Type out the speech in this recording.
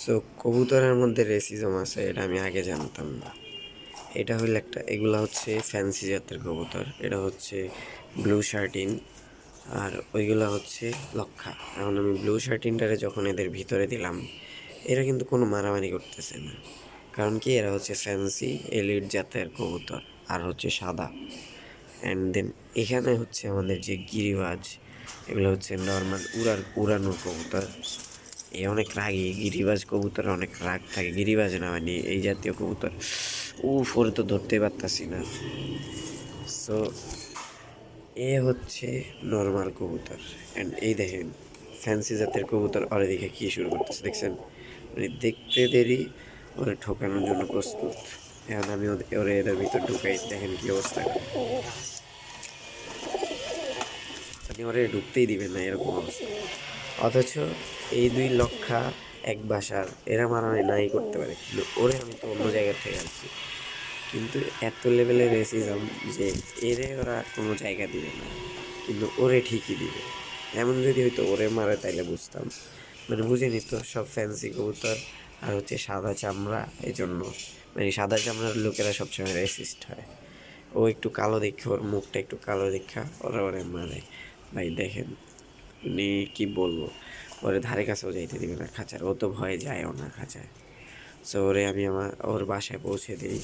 So কবুতরের মধ্যে racism আছে, এটা আমি আগে জানতাম না। এটা হইল একটা, এগুলা হচ্ছে ফ্যান্সি জাতের কবুতর। এটা হচ্ছে ব্লু শার্টিন আর ওইগুলা হচ্ছে লক্ষা। এখন আমি ব্লু শার্টিনটারে যখন এদের ভিতরে দিলাম, এরা কিন্তু কোনো মারামারি করতেছে না। কারণ কি, এরা হচ্ছে ফ্যান্সি এলিট জাতের কবুতর, আর হচ্ছে সাদা। অ্যান্ড দেন এখানে হচ্ছে আমাদের যে গিরিবাজ, এগুলো হচ্ছে নর্মাল উড়ার, উড়ানোর কবুতর। এ অনেক রাগী, গিরিবাজ কবুতর অনেক রাগ থাকে, গিরিবাজ না মানে এই জাতীয় কবুতর। উ ফোরে তো ধরতে পারতাছি না। সো এ হচ্ছে নর্মাল কবুতর। অ্যান্ড এই দেখেন ফ্যান্সি জাতের কবুতর ওরে দেখে কী শুরু করতেছে, দেখছেন? মানে দেখতে দেরি, ওরা ঠোকানোর জন্য প্রস্তুত। এখন আমি ওরে এদের ভিতর ঢুকাই, দেখেন কি অবস্থা। মানে ওরে ঢুকতেই দিবেন না, এরকম অবস্থা। অথচ এই দুই লক্ষা এক বাসার, এরা মারামারি নাই করতে পারে। কিন্তু ওরে আমি তো অন্য জায়গা থেকে আসছি কিন্তু এত লেভেলের রেসিজম যে এরে ওরা কোনো জায়গা দিবে না। কিন্তু ওরে ঠিকই দিবে। এমন যদি হয়তো ওরে মারে তাইলে বুঝতাম। মানে বুঝে তো সব ফ্যান্সি কবুতর আর হচ্ছে সাদা চামড়া এই জন্য মানে সাদা চামড়ার লোকেরা সবসময় রেসিস্ট হয়। ও একটু কালো দেখে, ওর মুখটা একটু কালো দেখা ওরা ওরে মারে। ভাই দেখেন উনি কি বলব? ওর ধারে কাছেও যাইতে দিবে না খাঁচার। ও তো ভয়ে যায়ও না খাঁচায়। সো ওরে আমি আমার ওর বাসায় পৌঁছে দিই।